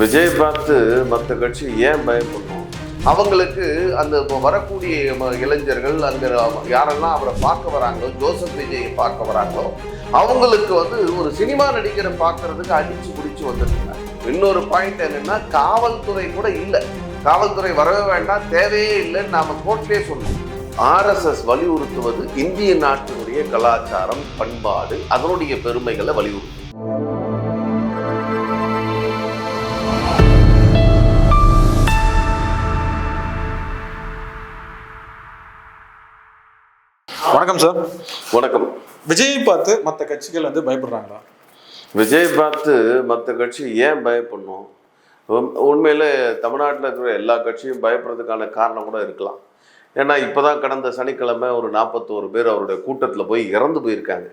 விஜய் பார்த்து மற்ற கட்சி ஏன் பயப்படணும்? அவங்களுக்கு அந்த இப்போ வரக்கூடிய இளைஞர்கள் அங்கே யாரெல்லாம் அவரை பார்க்க வராங்களோ ஜோசப் விஜயை பார்க்க வராங்களோ அவங்களுக்கு வந்து ஒரு சினிமா நடிகரை பார்க்கறதுக்கு அடிச்சு பிடிச்சி வந்துருக்காங்க. இன்னொரு பாயிண்ட் என்னன்னா காவல்துறை கூட இல்லை. காவல்துறை வரவே வேண்டாம் தேவையே இல்லைன்னு நாம கோர்ட்லேயே சொல்லணும் ஆர்எஸ்எஸ் வலியுறுத்துவது இந்திய நாட்டினுடைய கலாச்சாரம் பண்பாடு அதனுடைய பெருமைகளை வலியுறுத்தும். வணக்கம் சார் வணக்கம். விஜயை பார்த்து மற்ற கட்சிகள் வந்து பயப்படுறாங்களா? விஜய் பார்த்து மற்ற கட்சி ஏன் பயப்படணும்? உண்- உண்மையில தமிழ்நாட்டில் இருக்கிற எல்லா கட்சியும் பயப்படுறதுக்கான காரணம் கூட இருக்கலாம். ஏன்னா இப்போதான் கடந்த சனிக்கிழமை ஒரு நாற்பத்தோரு பேர் அவருடைய கூட்டத்தில் போய் இறந்து போயிருக்காங்க.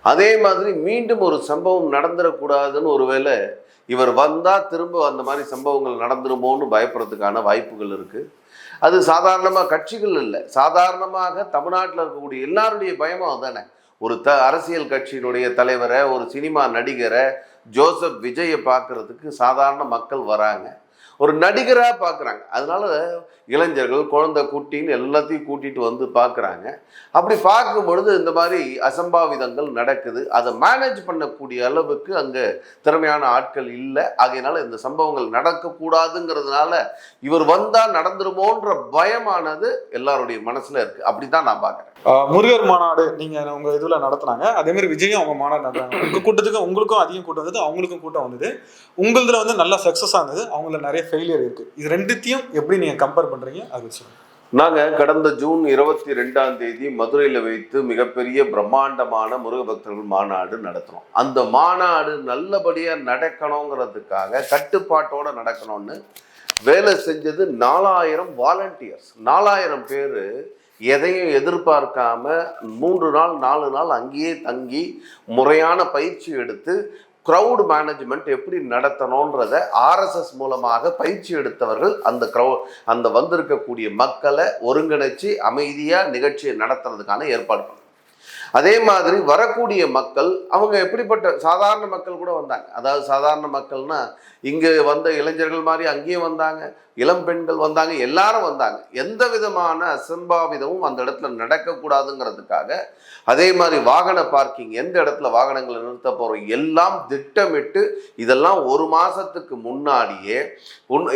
அதே மாதிரி மீண்டும் ஒரு சம்பவம் நடந்துடக்கூடாதுன்னு ஒருவேளை இவர் வந்தால் திரும்ப அந்த மாதிரி சம்பவங்கள் நடந்துருமோன்னு பயப்படுறதுக்கான வாய்ப்புகள் இருக்குது அது சாதாரணமாக கட்சிகள் இல்லை. சாதாரணமாக தமிழ்நாட்டில் இருக்கக்கூடிய எல்லாருடைய பயமும் அதுதானே ஒரு த அரசியல் கட்சியினுடைய தலைவரை ஒரு சினிமா நடிகரை ஜோசப் விஜயை பார்க்குறதுக்கு சாதாரண மக்கள் வராங்க. ஒரு நடிகராக பார்க்குறாங்க அதனால இளைஞர்கள் குழந்தை குட்டின்னு எல்லாத்தையும் கூட்டிட்டு வந்து பார்க்குறாங்க அப்படி பார்க்கும் பொழுது இந்த மாதிரி அசம்பாவிதங்கள் நடக்குது. அதை மேனேஜ் பண்ணக்கூடிய அளவுக்கு அங்கே திறமையான ஆட்கள் இல்லை. ஆகையினால இந்த சம்பவங்கள் நடக்கக்கூடாதுங்கிறதுனால இவர் வந்தால் நடந்துருமோன்ற பயமானது எல்லாருடைய மனசில் இருக்குது அப்படி தான் நான் பார்க்குறேன். முருகர் மாநாடு நீங்க உங்க இதுல நடத்துனாங்க. அதே மாதிரி விஜயும் அவங்க மாநாடு நடத்துறாங்க உங்க கூட்டத்துக்கு உங்களுக்கும் அதிகம் கூட்டம் வந்தது அவங்களுக்கும் கூட்டம் வந்தது. உங்களதுல வந்து நல்லா சக்சஸ் ஆனது அவங்கள நிறைய ஃபெயிலியர் இருக்கு. இது ரெண்டுத்தையும் எப்படி நீங்க கம்பேர் பண்றீங்க? அது சொல்லுங்க. நாங்கள் கடந்த ஜூன் இருபத்தி ரெண்டாம் தேதி மதுரையில் வைத்து மிகப்பெரிய பிரம்மாண்டமான முருக பக்தர்கள் மாநாடு நடத்தினோம் அந்த மாநாடு நல்லபடியாக நடக்கணுங்கிறதுக்காக கட்டுப்பாட்டோட நடக்கணும்னு வேலை செஞ்சது நாலாயிரம் வாலண்டியர்ஸ் நாலாயிரம் பேர் எதையும் எதிர்பார்க்காம மூன்று நாள் நாலு நாள் அங்கேயே தங்கி முறையான பயிற்சி எடுத்து க்ரௌட் மேனேஜ்மெண்ட் எப்படி நடத்தணுன்றத ஆர்எஸ்எஸ் மூலமாக பயிற்சி எடுத்தவர்கள் அந்த க்ரௌ அந்த வந்திருக்கக்கூடிய மக்களை ஒருங்கிணைச்சு அமைதியாக நிகழ்ச்சியை நடத்துறதுக்கான ஏற்பாடு அதே மாதிரி வரக்கூடிய மக்கள் அவங்க எப்படிப்பட்ட சாதாரண மக்கள் கூட வந்தாங்க. அதாவது சாதாரண மக்கள்னா இங்கே வந்த இளைஞர்கள் மாதிரி அங்கேயும் வந்தாங்க இளம் பெண்கள் வந்தாங்க எல்லாரும் வந்தாங்க. எந்த விதமான அசம்பாவிதமும் அந்த இடத்துல நடக்கக்கூடாதுங்கிறதுக்காக அதே மாதிரி வாகன பார்க்கிங் எந்த இடத்துல வாகனங்களை நிறுத்த போகிறோம் எல்லாம் திட்டமிட்டு இதெல்லாம் ஒரு மாதத்துக்கு முன்னாடியே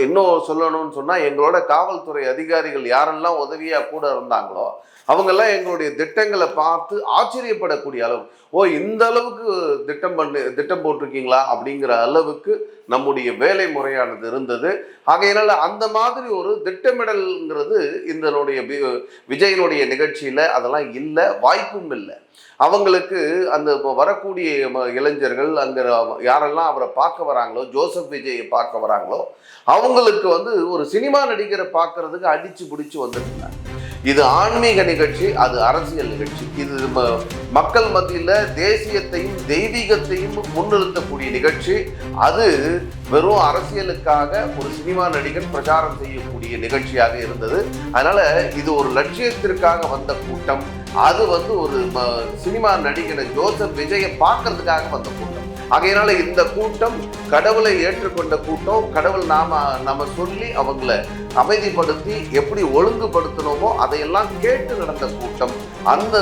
இன்னும் சொல்லணும்னு சொன்னால் எங்களோட காவல்துறை அதிகாரிகள் யாரெல்லாம் உதவியாக கூட இருந்தாங்களோ அவங்கெல்லாம் எங்களுடைய திட்டங்களை பார்த்து ஆச்சரியப்படக்கூடிய அளவு ஓ இந்த அளவுக்கு திட்டம் பண்ணு திட்டம் போட்டிருக்கீங்களா? அப்படிங்கிற அளவுக்கு நம்முடைய வேலை முறையானது இருந்தது. ஆகையினால அந்த மாதிரி ஒரு திட்டமிடல்ங்கிறது இதனுடைய வி- விஜயனுடைய நிகழ்ச்சியில் அதெல்லாம் இல்லை வாய்ப்பும் இல்லை. அவங்களுக்கு அந்த இப்போ வரக்கூடிய ம- இளைஞர்கள் அங்கே யாரெல்லாம் அவரை பார்க்க வராங்களோ ஜோசப் விஜயை பார்க்க வராங்களோ அவங்களுக்கு வந்து ஒரு சினிமா நடிகரை பார்க்கறதுக்கு அடிச்சு பிடிச்சி வந்துருந்தாங்க இது ஆன்மீக நிகழ்ச்சி அது அரசியல் நிகழ்ச்சி. இது ம- மக்கள் மத்தியில் தேசியத்தையும் தெய்வீகத்தையும் முன்னிறுத்தக்கூடிய நிகழ்ச்சி. அது வெறும் அரசியலுக்காக ஒரு சினிமா நடிகன் பிரச்சாரம் செய்யக்கூடிய நிகழ்ச்சியாக இருந்தது. அதனால இது ஒரு லட்சியத்திற்காக வந்த கூட்டம். அது வந்து ஒரு ம- சினிமா நடிகனை ஜோசப் விஜயை பார்க்கறதுக்காக வந்த கூட்டம். ஆகையினால இந்த கூட்டம் கடவுளை ஏற்றுக்கொண்ட கூட்டம் கடவுள் நாம நம்ம சொல்லி அவங்கள அமைதிப்படுத்தி எப்படி ஒழுங்குபடுத்தணுமோ அதையெல்லாம் கேட்டு நடந்த கூட்டம் அந்த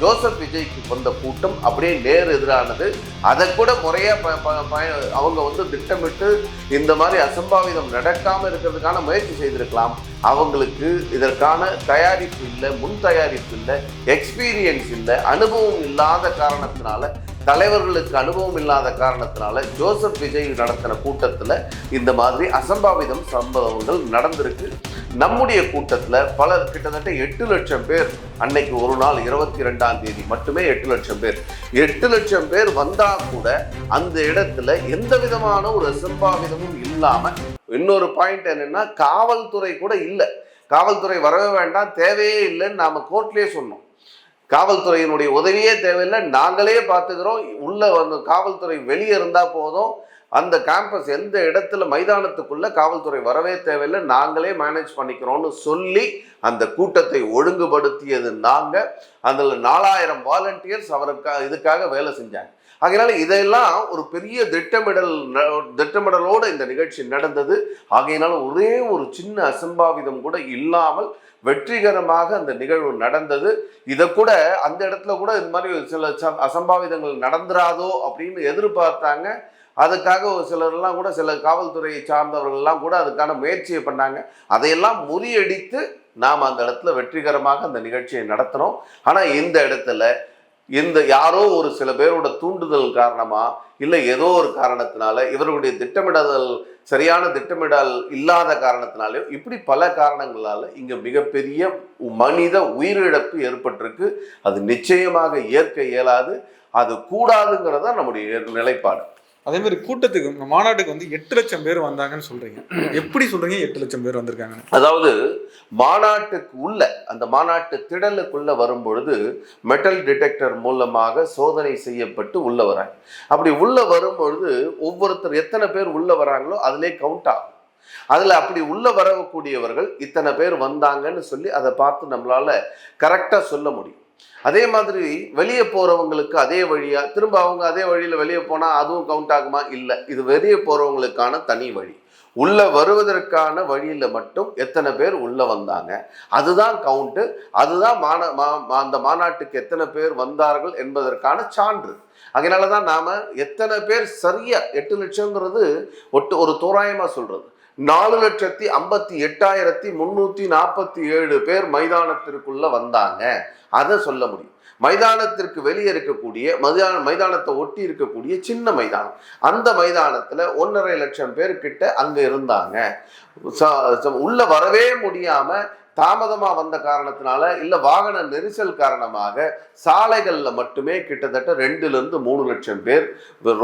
ஜோசப் விஜய்க்கு வந்த கூட்டம் அப்படியே நேர் எதிரானது. அதை கூட முறையாக ப- ப- அவங்க வந்து திட்டமிட்டு இந்த மாதிரி அசம்பாவிதம் நடக்காமல் இருக்கிறதுக்கான முயற்சி செய்திருக்கலாம். அவங்களுக்கு இதற்கான தயாரிப்பு இல்லை முன் தயாரிப்பு இல்லை எக்ஸ்பீரியன்ஸ் இல்லை அனுபவம் இல்லாத காரணத்தினால தலைவர்களுக்கு அனுபவம் இல்லாத காரணத்தினால ஜோசப் விஜய் நடத்தின கூட்டத்தில் இந்த மாதிரி அசம்பாவிதம் சம்பவங்கள் நடந்திருக்கு. நம்முடைய கூட்டத்தில் பலர் கிட்டத்தட்ட எட்டு லட்சம் பேர் அன்னைக்கு ஒரு நாள் இருபத்தி ரெண்டாம் தேதி மட்டுமே எட்டு லட்சம் பேர். எட்டு லட்சம் பேர் வந்தா கூட அந்த இடத்துல எந்த விதமான ஒரு அசம்பாவிதமும் இல்லாம இன்னொரு பாயிண்ட் என்னன்னா காவல்துறை கூட இல்லை. காவல்துறை வரவே வேண்டாம் தேவையே இல்லைன்னு நாம கோர்ட்லேயே சொன்னோம். காவல்துறையினுடைய உதவியே தேவையில்லை. நாங்களே பார்த்துக்கிறோம். உள்ளே வந்து காவல்துறை வெளியே இருந்தால் போதும். அந்த கேம்பஸ் எந்த இடத்துல மைதானத்துக்குள்ளே காவல்துறை வரவே தேவையில்லை. நாங்களே மேனேஜ் பண்ணிக்கிறோம்னு சொல்லி அந்த கூட்டத்தை ஒழுங்குபடுத்தியது நாங்கள் அதில் நாலாயிரம் வாலண்டியர்ஸ் அவருக்கா இதுக்காக வேலை செஞ்சாங்க. ஆகையினால இதெல்லாம் ஒரு பெரிய திட்டமிடல் திட்டமிடலோடு திட்டமிடலோட இந்த நிகழ்ச்சி நடந்தது. ஆகையினால ஒரே ஒரு சின்ன அசம்பாவிதம் கூட இல்லாமல் வெற்றிகரமாக அந்த நிகழ்வு நடந்தது. இதை கூட அந்த இடத்துல கூட இந்த மாதிரி சில ச- அசம்பாவிதங்கள் நடந்துராதோ அப்படின்னு எதிர்பார்த்தாங்க. அதுக்காக ஒரு சிலர்லாம் கூட சில காவல்துறையை சார்ந்தவர்கள்லாம் கூட அதுக்கான முயற்சியை பண்ணாங்க. அதையெல்லாம் முறியடித்து நாம் அந்த இடத்துல வெற்றிகரமாக அந்த நிகழ்ச்சியை நடத்துகிறோம் ஆனால் இந்த இடத்துல இந்த யாரோ ஒரு சில பேரோட தூண்டுதல் காரணமா இல்லை ஏதோ ஒரு காரணத்தினால இவர்களுடைய திட்டமிடுதல் சரியான திட்டமிடல் இல்லாத காரணத்தினாலையோ இப்படி பல காரணங்களால இங்க மிகப்பெரிய மனித உயிரிழப்பு ஏற்பட்டிருக்கு. அது நிச்சயமாக ஏற்க இயலாது. அது கூடாதுங்கிறது தான் நம்முடைய நிலைப்பாடு. அதே மாதிரி கூட்டத்துக்கு இந்த மாநாட்டுக்கு வந்து எட்டு லட்சம் பேர் வந்தாங்கன்னு சொல்றீங்க. எப்படி சொல்றீங்க? எட்டு லட்சம் பேர் வந்திருக்காங்க அதாவது மாநாட்டுக்கு உள்ள அந்த மாநாட்டு திடலுக்குள்ள வரும்பொழுது மெட்டல் டிடெக்டர் மூலமாக சோதனை செய்யப்பட்டு உள்ள வராங்க. அப்படி உள்ள வரும்பொழுது ஒவ்வொருத்தர் எத்தனை பேர் உள்ள வராங்களோ அதிலே கவுண்ட் ஆகும். அதில் அப்படி உள்ள வரக்கூடியவர்கள் இத்தனை பேர் வந்தாங்கன்னு சொல்லி அதை பார்த்து நம்மளால கரெக்டாக சொல்ல முடியும். அதே மாதிரி வெளியே போறவங்களுக்கு அதே வழியா திரும்ப அவங்க அதே வழியில வெளியே போனால் அதுவும் கவுண்ட் ஆகுமா? இல்லை. இது வெளியே போறவங்களுக்கான தனி வழி. உள்ளே வருவதற்கான வழியில மட்டும் எத்தனை பேர் உள்ள வந்தாங்க? அதுதான் கவுண்ட்டு அதுதான் மாந மா- மா- அந்த மாநாட்டுக்கு எத்தனை பேர் வந்தார்கள் என்பதற்கான சான்று. அதனால தான் நாம எத்தனை பேர் சரியா எட்டு லட்சங்கிறது ஒட்டு ஒரு தோராயமாக சொல்றது. நாலு லட்சத்தி ஐம்பத்தி எட்டாயிரத்தி முன்னூத்தி நாற்பத்தி ஏழு பேர் மைதானத்திற்குள்ள வந்தாங்க. அதை சொல்ல முடியும். மைதானத்திற்கு வெளியே இருக்கக்கூடிய மைதான மைதானத்தை ஒட்டி இருக்கக்கூடிய சின்ன மைதானம். அந்த மைதானத்துல ஒன்றரை லட்சம் பேர் கிட்ட அங்க இருந்தாங்க. ச- உள்ள வரவே முடியாம தாமதமாக வந்த காரணத்தினால இல்லை வாகன நெரிசல் காரணமாக சாலைகளில் மட்டுமே கிட்டத்தட்ட ரெண்டுலேருந்து மூணு லட்சம் பேர்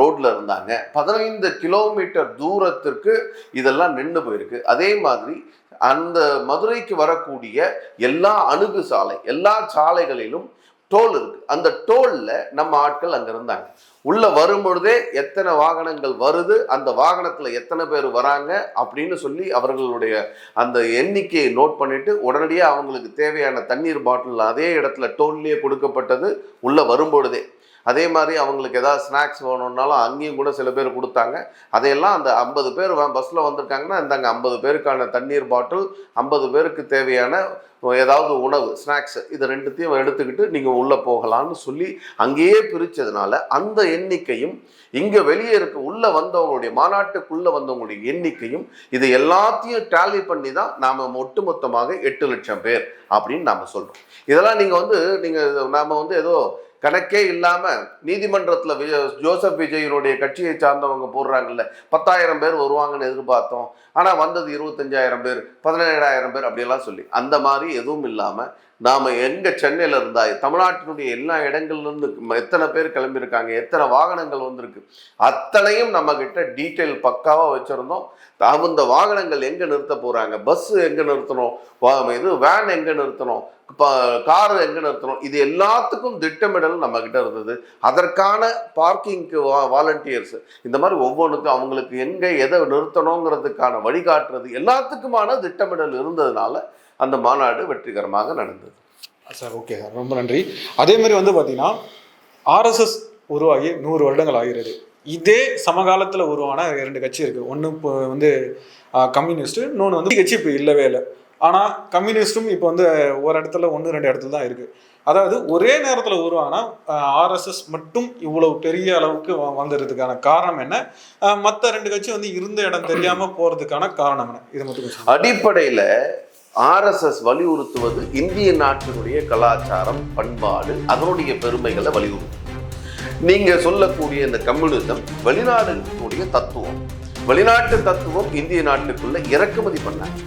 ரோட்டில் இருந்தாங்க. பதினைந்து கிலோமீட்டர் தூரத்திற்கு இதெல்லாம் நின்று போயிருக்கு. அதே மாதிரி அந்த மதுரைக்கு வரக்கூடிய எல்லா அணுகு சாலை எல்லா சாலைகளிலும் டோல் இருக்கு. அந்த டோல்ல நம்ம ஆட்கள் அங்க இருந்தாங்க. உள்ள வரும்பொழுதே எத்தனை வாகனங்கள் வருது அந்த வாகனத்துல எத்தனை பேர் வராங்க அப்படின்னு சொல்லி அவர்களுடைய அந்த எண்ணிக்கையை நோட் பண்ணிட்டு உடனடியே அவங்களுக்கு தேவையான தண்ணீர் பாட்டில் அதே இடத்துல டோல்லையே கொடுக்கப்பட்டது உள்ள வரும்பொழுதே. அதே மாதிரி அவங்களுக்கு ஏதாவது ஸ்நாக்ஸ் வேணும்னாலும் அங்கேயும் கூட சில பேர் கொடுத்தாங்க. அதையெல்லாம் அந்த ஐம்பது பேர் பஸ்ஸில் வந்திருக்காங்கன்னா இந்தாங்க ஐம்பது பேருக்கான தண்ணீர் பாட்டில் ஐம்பது பேருக்கு தேவையான ஏதாவது உணவு ஸ்நாக்ஸ் இது ரெண்டுத்தையும் எடுத்துக்கிட்டு நீங்கள் உள்ளே போகலான்னு சொல்லி அங்கேயே பிரித்ததுனால அந்த எண்ணிக்கையும் இங்கே வெளியே இருக்க உள்ளே வந்தவங்களுடைய மாநாட்டுக்குள்ளே வந்தவங்களுடைய எண்ணிக்கையும் இது எல்லாத்தையும் டேலி பண்ணி தான் நாம் ஒட்டுமொத்தமாக எட்டு லட்சம் பேர் அப்படின்னு நாம் சொல்கிறோம் இதெல்லாம் நீங்கள் வந்து நீங்கள் நாம் வந்து ஏதோ கணக்கே இல்லாம நீதிமன்றத்துல விஜய் ஜோசப் விஜயனுடைய கட்சியை சார்ந்தவங்க போடுறாங்கல்ல பத்தாயிரம் பேர் வருவாங்கன்னு எதிர்பார்த்தோம். ஆனா வந்தது இருபத்தஞ்சாயிரம் பேர் பதினேழாயிரம் பேர் அப்படியெல்லாம் சொல்லி அந்த மாதிரி எதுவும் இல்லாம நாம எங்க சென்னையில இருந்தா தமிழ்நாட்டினுடைய எல்லா இடங்கள்லேருந்து எத்தனை பேர் கிளம்பியிருக்காங்க எத்தனை வாகனங்கள் வந்திருக்கு அத்தனையும் நம்ம கிட்ட டீட்டெயில் பக்காவாக வச்சுருந்தோம் தகுந்த வாகனங்கள் எங்க நிறுத்த போறாங்க பஸ் எங்க நிறுத்தணும் இது வேன் எங்க நிறுத்தணும் கார் எங்க நிறுத்தணும் இது எல்லாத்துக்கும் திட்டமிடல் நம்ம கிட்ட இருந்தது. அதற்கான பார்க்கிங்க்கு வாலண்டியர்ஸ் இந்த மாதிரி ஒவ்வொன்றுக்கும் அவங்களுக்கு எங்க எதை நிறுத்தணுங்கிறதுக்கான வழிகாட்டுறது எல்லாத்துக்குமான திட்டமிடல் இருந்ததுனால அந்த மாநாடு வெற்றிகரமாக நடந்தது. Sir okay sir. ரொம்ப நன்றி. அதே மாதிரி வந்து பார்த்தீங்கன்னா ஆர்எஸ்எஸ் உருவாகி நூறு வருடங்கள் ஆகிறது. இதே சமகாலத்தில் உருவான இரண்டு கட்சி இருக்கு. ஒன்று இப்போ வந்து கம்யூனிஸ்ட் இன்னொன்று வந்து கட்சி இப்போ இல்லவே இல்லை. ஆனால் கம்யூனிஸ்டும் இப்போ வந்து ஒரு இடத்துல ஒன்று ரெண்டு இடத்துல தான் இருக்கு. அதாவது ஒரே நேரத்தில் உருவான ஆர்எஸ்எஸ் மட்டும் இவ்வளவு பெரிய அளவுக்கு வ- வந்ததுக்கான காரணம் என்ன? மற்ற ரெண்டு கட்சி வந்து இருந்த இடம் தெரியாம போறதுக்கான காரணம் என்ன? இது மட்டும் அடிப்படையில ஆர்எஸ்எஸ் வலியுறுத்துவது இந்திய நாட்டினுடைய கலாச்சாரம் பண்பாடு அதனுடைய பெருமைகளை வலியுறுத்தும். நீங்க சொல்லக்கூடிய இந்த கம்யூனிசம் வெளிநாடுகளுடைய தத்துவம். வெளிநாட்டு தத்துவம் இந்திய நாட்டுக்குள்ள இறக்குமதி பண்ணாங்க.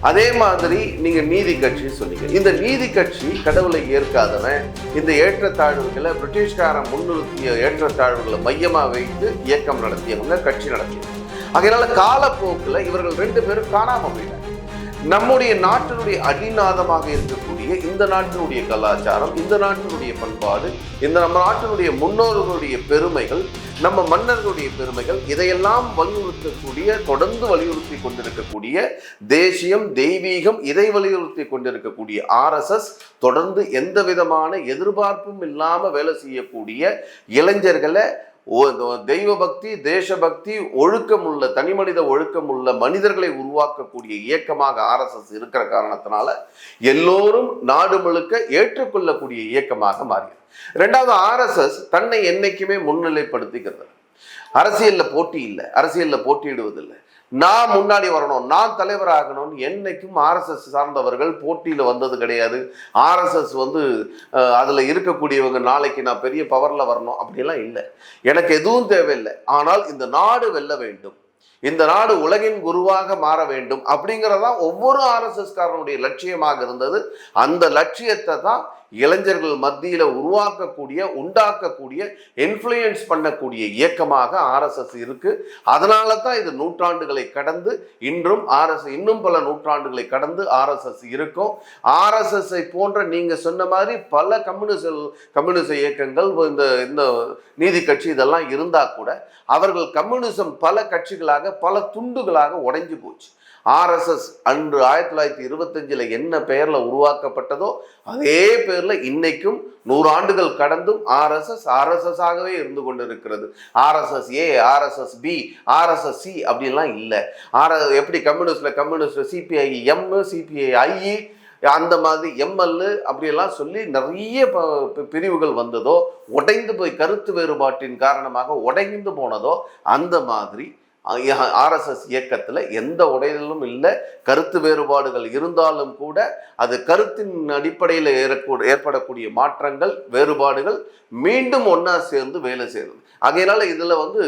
அதே மாதிரி நீங்க நீதி கட்சி சொன்னீங்க. இந்த நீதி கட்சி கடவுளை ஏற்காதவன் இந்த ஏற்றத்தாழ்வுகளை பிரிட்டிஷ்காரன் முன்னிறுத்திய ஏற்றத்தாழ்வுகளை மையமாக வைத்து இயக்கம் நடத்தியவங்க கட்சி நடத்தியவங்க. அதனால காலப்போக்கில் இவர்கள் ரெண்டு பேரும் காணாமல் போயிட்டாங்க. நம்முடைய நாட்டினுடைய அடிநாதமாக இருக்கக்கூடிய இந்த நாட்டினுடைய கலாச்சாரம் இந்த நாட்டினுடைய பண்பாடு இந்த நம்ம நாட்டினுடைய முன்னோர்களுடைய பெருமைகள் நம்ம மன்னர்களுடைய பெருமைகள் இதையெல்லாம் வலியுறுத்தக்கூடிய தொடர்ந்து வலியுறுத்தி கொண்டிருக்கக்கூடிய தேசியம் தெய்வீகம் இதை வலியுறுத்தி கொண்டிருக்கக்கூடிய ஆர்எஸ்எஸ் தொடர்ந்து எந்த விதமான எதிர்பார்ப்பும் இல்லாமல் வேலை செய்யக்கூடிய இளைஞர்களை தெய்வ பக்தி தேசபக்தி ஒழுக்கம் உள்ள தனிமனித ஒழுக்கம் உள்ள மனிதர்களை உருவாக்கக்கூடிய இயக்கமாக ஆர்எஸ்எஸ் இருக்கிற காரணத்தினால எல்லோரும் நாடு முழுக்க ஏற்றுக்கொள்ளக்கூடிய இயக்கமாக மாறியது. ரெண்டாவது ஆர்எஸ்எஸ் தன்னை என்னைக்குமே முன்னிலைப்படுத்திக்கிறது அரசியல்ல போட்டி இல்லை. அரசியல்ல போட்டியிடுவதில்லை. நான் முன்னாடி வரணும் நான் தலைவர் ஆகணும்னு என்னைக்கும் ஆர்எஸ்எஸ் சார்ந்தவர்கள் போட்டியில் வந்தது கிடையாது. ஆர்எஸ்எஸ் வந்து அதில் இருக்கக்கூடியவங்க நாளைக்கு நான் பெரிய பவரில் வரணும் அப்படிலாம் இல்லை. எனக்கு எதுவும் தேவையில்லை. ஆனால் இந்த நாடு வெல்ல வேண்டும். இந்த நாடு உலகின் குருவாக மாற வேண்டும் அப்படிங்கிறதான் ஒவ்வொரு ஆர்எஸ்எஸ் காரனுடைய லட்சியமாக இருந்தது. அந்த லட்சியத்தை தான் இளைஞர்கள் மத்தியில் உருவாக்கக்கூடிய உண்டாக்கக்கூடிய இன்ஃப்ளூயன்ஸ் பண்ணக்கூடிய இயக்கமாக ஆர்எஸ்எஸ் இருக்குது அதனால தான் இது நூற்றாண்டுகளை கடந்து இன்றும் ஆர்எஸ் இன்னும் பல நூற்றாண்டுகளை கடந்து ஆர்எஸ்எஸ் இருக்கும். ஆர்எஸ்எஸ்ஐ போன்ற நீங்கள் சொன்ன மாதிரி பல கம்யூனிஸ்ட் கம்யூனிச இயக்கங்கள் இந்த இந்த நீதி கட்சி இதெல்லாம் இருந்தால் கூட அவர்கள் கம்யூனிசம் பல கட்சிகளாக பல துண்டுகளாக உடைஞ்சு போச்சு. ஆர்எஸ்எஸ் அன்று ஆயிரத்தி தொள்ளாயிரத்தி இருபத்தஞ்சில் என்ன பெயரில் உருவாக்கப்பட்டதோ அதே பேரில் இன்னைக்கும் நூறாண்டுகள் கடந்தும் ஆர்எஸ்எஸ் ஆர்எஸ்எஸ்ஸாகவே இருந்து கொண்டிருக்கிறது. RSS A RSS B RSS C அப்படிலாம் இல்லை. ஆர் எப்படி கம்யூனிஸ்டில் கம்யூனிஸ்ட் சிபிஐ எம் சிபிஐ ஐஇ அந்த மாதிரி எம்எல் அப்படியெல்லாம் சொல்லி நிறைய ப- பி- பிரிவுகள் வந்ததோ உடைந்து போய் கருத்து வேறுபாட்டின் காரணமாக உடைந்து போனதோ அந்த மாதிரி ஆர்எஸ்எஸ் இயக்கத்தில் எந்த உடையிலும் இல்லை கருத்து வேறுபாடுகள் இருந்தாலும் கூட அது கருத்தின் அடிப்படையில் ஏறக்கூட ஏற்படக்கூடிய மாற்றங்கள் வேறுபாடுகள் மீண்டும் ஒன்றா சேர்ந்து வேலை செய்யுது. ஆகையினால இதில் வந்து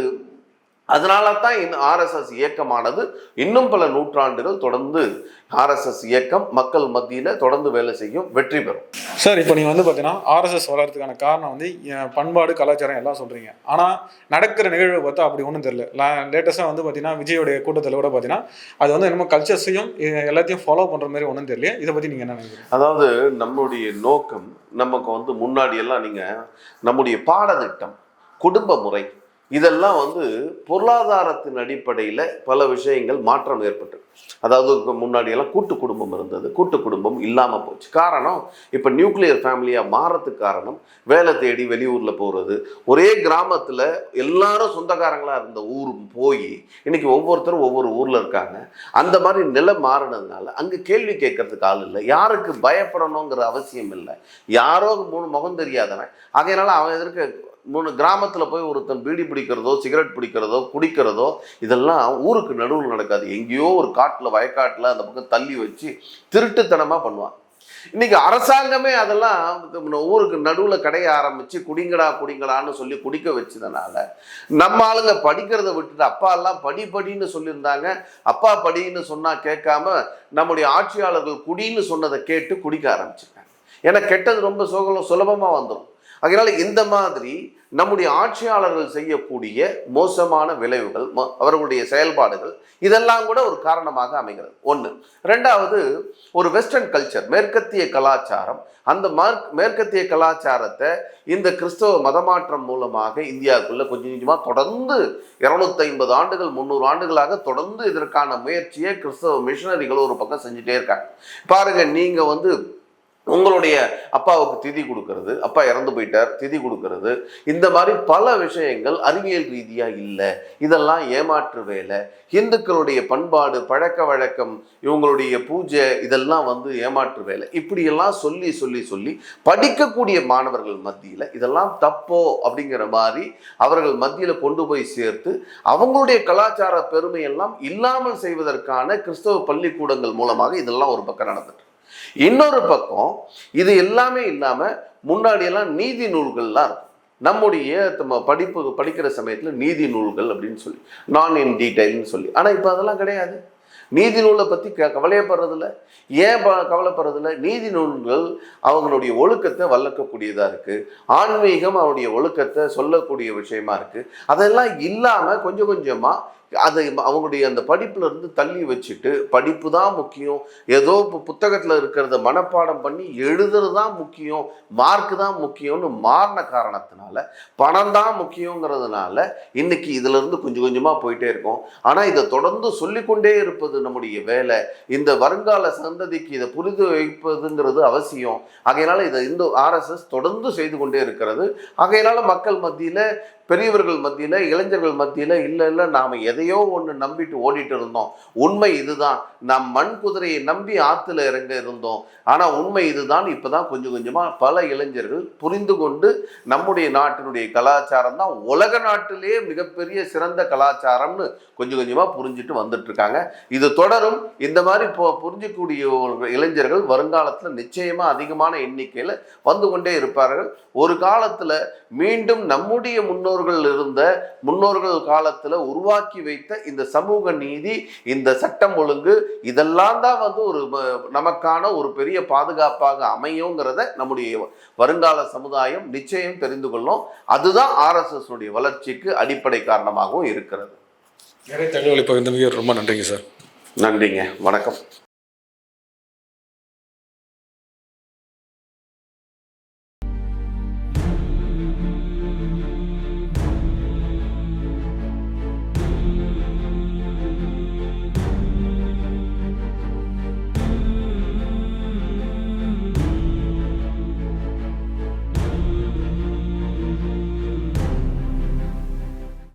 அதனால தான் இந்த ஆர்எஸ்எஸ் இயக்கமானது இன்னும் பல நூற்றாண்டுகள் தொடர்ந்து ஆர்எஸ்எஸ் இயக்கம் மக்கள் மத்தியில் தொடர்ந்து வேலை செய்யும் வெற்றி பெறும். சார் இப்போ நீங்கள் வந்து பார்த்தீங்கன்னா ஆர்எஸ்எஸ் வளர்றதுக்கான காரணம் வந்து பண்பாடு கலாச்சாரம் எல்லாம் சொல்கிறீங்க ஆனால் நடக்கிற நிகழ்வை பார்த்தா அப்படி ஒன்றும் தெரியல. லேட்டஸ்ட்டாக வந்து பார்த்தீங்கன்னா விஜயோடைய கூட்டத்தில் கூட பார்த்தீங்கன்னா அது வந்து என்னமோ கல்ச்சர்ஸையும் எல்லாத்தையும் ஃபாலோ பண்ணுற மாதிரி ஒன்றும் தெரியல இதை பற்றி நீங்கள் என்ன நினைக்கிறீங்க? அதாவது நம்முடைய நோக்கம் நமக்கு வந்து முன்னாடி எல்லாம் நீங்க நம்முடைய பாடத்திட்டம் குடும்ப முறை இதெல்லாம் வந்து பொருளாதாரத்தின் அடிப்படையில் பல விஷயங்கள் மாற்றம் ஏற்பட்டு. அதாவது இப்ப முன்னாடி எல்லாம் கூட்டு குடும்பம் இருந்தது. கூட்டு குடும்பம் இல்லாமல் போச்சு. காரணம் இப்போ நியூக்ளியர் ஃபேமிலியாக மாறத்துக்கு காரணம் வேலை தேடி வெளியூரில் போகிறது ஒரே கிராமத்தில் எல்லாரும் சொந்தக்காரங்களாக இருந்த ஊர் போய் இன்றைக்கி ஒவ்வொருத்தரும் ஒவ்வொரு ஊரில் இருக்காங்க. அந்த மாதிரி நிலை மாறினதுனால அங்கே கேள்வி கேட்கறதுக்கு ஆள் இல்லை. யாருக்கு பயப்படணுங்கிற அவசியம் இல்லை. யாரோ மூணு முகம் தெரியாதவன். அதனால அவன் எதிர்க்க மூணு கிராமத்தில் போய் ஒருத்தன் பீடி பிடிக்கிறதோ சிகரெட் பிடிக்கிறதோ குடிக்கிறதோ இதெல்லாம் ஊருக்கு நடுவில் நடக்காது. எங்கேயோ ஒரு காட்டில் வயக்காட்டில் அந்த பக்கம் தள்ளி வச்சு திருட்டுத்தனமாக பண்ணுவான். இன்னைக்கு அரசாங்கமே அதெல்லாம் ஊருக்கு நடுவில் கடைய ஆரம்பித்து குடிங்கடா குடிங்கடான்னு சொல்லி குடிக்க வச்சதுனால நம்ம ஆளுங்க படிக்கிறத விட்டுட்டு அப்பா எல்லாம் படி படின்னு சொல்லியிருந்தாங்க. அப்பா படின்னு சொன்னால் கேட்காம நம்முடைய ஆட்சியாளர்கள் குடின்னு சொன்னதை கேட்டு குடிக்க ஆரம்பிச்சிருக்காங்க ஏன்னா கெட்டது ரொம்ப சுகம் சுலபமாக வந்துடும் அதனால இந்த மாதிரி நம்முடைய ஆட்சியாளர்கள் செய்யக்கூடிய மோசமான விளைவுகள் ம- அவர்களுடைய செயல்பாடுகள் இதெல்லாம் கூட ஒரு காரணமாக அமைகிறது. ஒன்று ரெண்டாவது ஒரு வெஸ்டர்ன் கல்ச்சர் மேற்கத்திய கலாச்சாரம் அந்த மேற்கத்திய கலாச்சாரத்தை இந்த கிறிஸ்தவ மதமாற்றம் மூலமாக இந்தியாவுக்குள்ளே கொஞ்சம் கொஞ்சமாக தொடர்ந்து இரநூத்தைம்பது ஆண்டுகள் முந்நூறு ஆண்டுகளாக தொடர்ந்து இதற்கான முயற்சியை கிறிஸ்தவ மிஷனரிகள் ஒரு பக்கம் செஞ்சுட்டே இருக்காங்க. பாருங்கள் நீங்கள் வந்து உங்களுடைய அப்பாவுக்கு திதி கொடுக்கறது அப்பா இறந்து போயிட்டார் திதி கொடுக்கறது. இந்த மாதிரி பல விஷயங்கள் அறிவியல் ரீதியாக இல்லை. இதெல்லாம் ஏமாற்று வேலை. இந்துக்களுடைய பண்பாடு பழக்க வழக்கம் இவங்களுடைய பூஜை இதெல்லாம் வந்து ஏமாற்று வேலை. இப்படியெல்லாம் சொல்லி சொல்லி சொல்லி படிக்கக்கூடிய மாணவர்கள் மத்தியில் இதெல்லாம் தப்போ அப்படிங்கிற மாதிரி அவர்கள் மத்தியில் கொண்டு போய் சேர்த்து அவங்களுடைய கலாச்சார பெருமையெல்லாம் இல்லாமல் செய்வதற்கான கிறிஸ்தவ பள்ளிக்கூடங்கள் மூலமாக இதெல்லாம் ஒரு பக்கம் நடந்துட்டு இன்னொரு பக்கம் இது எல்லாமே இல்லாமல் முன்னாடியெல்லாம் நீதி நூல்கள்லாம் இருக்கும். நம்முடைய நம்ம படிப்பு படிக்கிற சமயத்தில் நீதி நூல்கள் அப்படின்னு சொல்லி நான் இன் டீட்டெயில்னு சொல்லி. ஆனால் இப்போ அதெல்லாம் கிடையாது. நீதி நூலை பற்றி க கவலையப்படுறதில்ல. ஏன் ப கவலைப்படுறதில்ல? நீதி நூல்கள் அவங்களுடைய ஒழுக்கத்தை வளர்க்கக்கூடியதாக இருக்குது ஆன்மீகம் அவருடைய ஒழுக்கத்தை சொல்லக்கூடிய விஷயமா இருக்குது அதெல்லாம் இல்லாமல் கொஞ்சம் கொஞ்சமாக அதை அவங்களுடைய அந்த படிப்புல இருந்து தள்ளி வச்சுட்டு படிப்பு தான் முக்கியம். ஏதோ இப்போ புத்தகத்தில் இருக்கிறத மனப்பாடம் பண்ணி எழுதுறது தான் முக்கியம். மார்க் தான் முக்கியம்னு மாறின காரணத்தினால பணம் தான் முக்கியங்கிறதுனால இன்னைக்கு இதுலேருந்து கொஞ்சம் கொஞ்சமாக போயிட்டே இருக்கோம். ஆனால் இதை தொடர்ந்து சொல்லிக்கொண்டே இருப்பது நம்முடைய வேலை. இந்த வருங்கால சந்ததிக்கு இதை புரிந்து வைப்பதுங்கிறது அவசியம். ஆகையினால இதை இந்த ஆர்எஸ்எஸ் தொடர்ந்து செய்து கொண்டே இருக்கிறது. ஆகையினால மக்கள் மத்தியில் பெரியவர்கள் மத்தியில் இளைஞர்கள் மத்தியில் இல்லை இல்லை நாம் எதையோ ஒன்று நம்பிட்டு ஓடிட்டு இருந்தோம். உண்மை இதுதான். நாம் மண் குதிரையை நம்பி ஆற்றுல இறங்க இருந்தோம். ஆனால் உண்மை இதுதான். இப்போ தான் கொஞ்சம் கொஞ்சமாக பல இளைஞர்கள் புரிந்து கொண்டு நம்முடைய நாட்டினுடைய கலாச்சாரம் தான் உலக நாட்டிலேயே மிகப்பெரிய சிறந்த கலாச்சாரம்னு கொஞ்சம் கொஞ்சமாக புரிஞ்சுட்டு வந்துட்டுருக்காங்க இது தொடரும். இந்த மாதிரி இப்போ புரிஞ்சக்கூடிய ஒரு இளைஞர்கள் வருங்காலத்தில் நிச்சயமாக அதிகமான எண்ணிக்கையில் வந்து கொண்டே இருப்பார்கள். ஒரு காலத்தில் மீண்டும் நம்முடைய முன்னோர்கள் இருந்த முன்னோர்கள் காலத்துல உருவாக்கி வைத்த இந்த சமூக நீதி இந்த சட்டம் ஒழுங்கு இதெல்லாம் தான் வந்து ஒரு நமக்கான ஒரு பெரிய பாதுகாப்பாக அமையுங்கிறத நம்முடைய வருங்கால சமுதாயம் நிச்சயம் தெரிந்து கொள்ளும். அதுதான் ஆர்எஸ்எஸ் உடைய வளர்ச்சிக்கு அடிப்படை காரணமாகவும் இருக்கிறது. நிறைய தகவல் மிக ரொம்ப நன்றிங்க சார். நன்றிங்க. வணக்கம்.